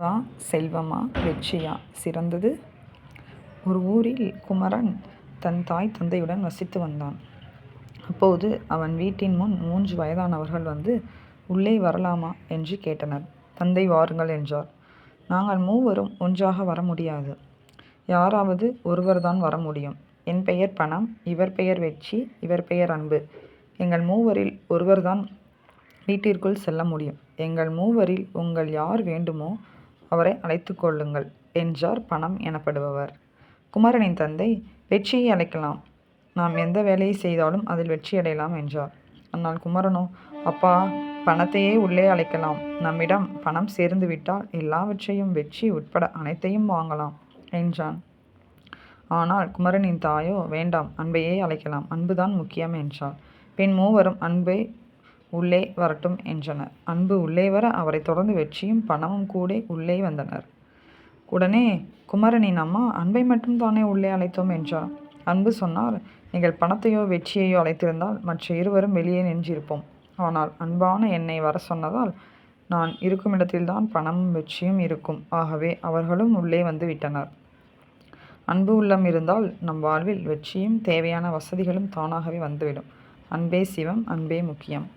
வா செல்வமா வெற்றியா? சிறந்தது. ஒரு ஊரில் குமரன் தன் தாய் தந்தையுடன் வசித்து வந்தான். அப்போது அவன் வீட்டின் முன் மூன்று வயதானவர்கள் வந்து உள்ளே வரலாமா? என்று கேட்டனர். தந்தை வாருங்கள் என்றார். நாங்கள் மூவரும் ஒன்றாக வர முடியாது. யாராவது ஒருவர்தான் வர முடியும். என் பெயர் பணம் இவர் பெயர் வெற்றி இவர் பெயர் அன்பு. எங்கள் மூவரில் ஒருவர்தான் வீட்டிற்குள் செல்ல முடியும். எங்கள் மூவரில் உங்கள் யார் வேண்டுமோ அவரை அழைத்து கொள்ளுங்கள் என்றார் பணம் எனப்படுபவர். குமரனின் தந்தை வெற்றியை அழைக்கலாம். நாம் எந்த வேலையை செய்தாலும் அதில் வெற்றி அடையலாம் என்றார். ஆனால் குமரனோ அப்பா பணத்தையே உள்ளே அழைக்கலாம். நம்மிடம் பணம் சேர்ந்து விட்டால் எல்லாவற்றையும் வெற்றி உட்பட அனைத்தையும் வாங்கலாம் என்றான். ஆனால் குமரனின் தாயோ வேண்டாம் அன்பையே அழைக்கலாம் அன்புதான் முக்கியம் என்றாள். பின் மூவரும் அன்பை உள்ளே வரட்டும் என்றனர். அன்பு உள்ளே வர அவரை தொடர்ந்து வெற்றியும் பணமும் கூட உள்ளே வந்தனர். உடனே குமரனின் அம்மா அன்பை மட்டும் தானே உள்ளே அழைத்தோம்? என்றார். அன்பு சொன்னார் நீங்கள் பணத்தையோ வெற்றியையோ அழைத்திருந்தால் மற்ற இருவரும் வெளியே நின்றிருப்போம். ஆனால் அன்பான என்னை வர சொன்னதால் நான் இருக்கும் இடத்தில்தான் பணமும் வெற்றியும் இருக்கும். ஆகவே அவர்களும் உள்ளே வந்து விட்டனர். அன்பு உள்ளம் இருந்தால் நம் வாழ்வில் வெற்றியும் தேவையான வசதிகளும் தானாகவே வந்துவிடும். அன்பே சிவம் அன்பே முக்கியம்.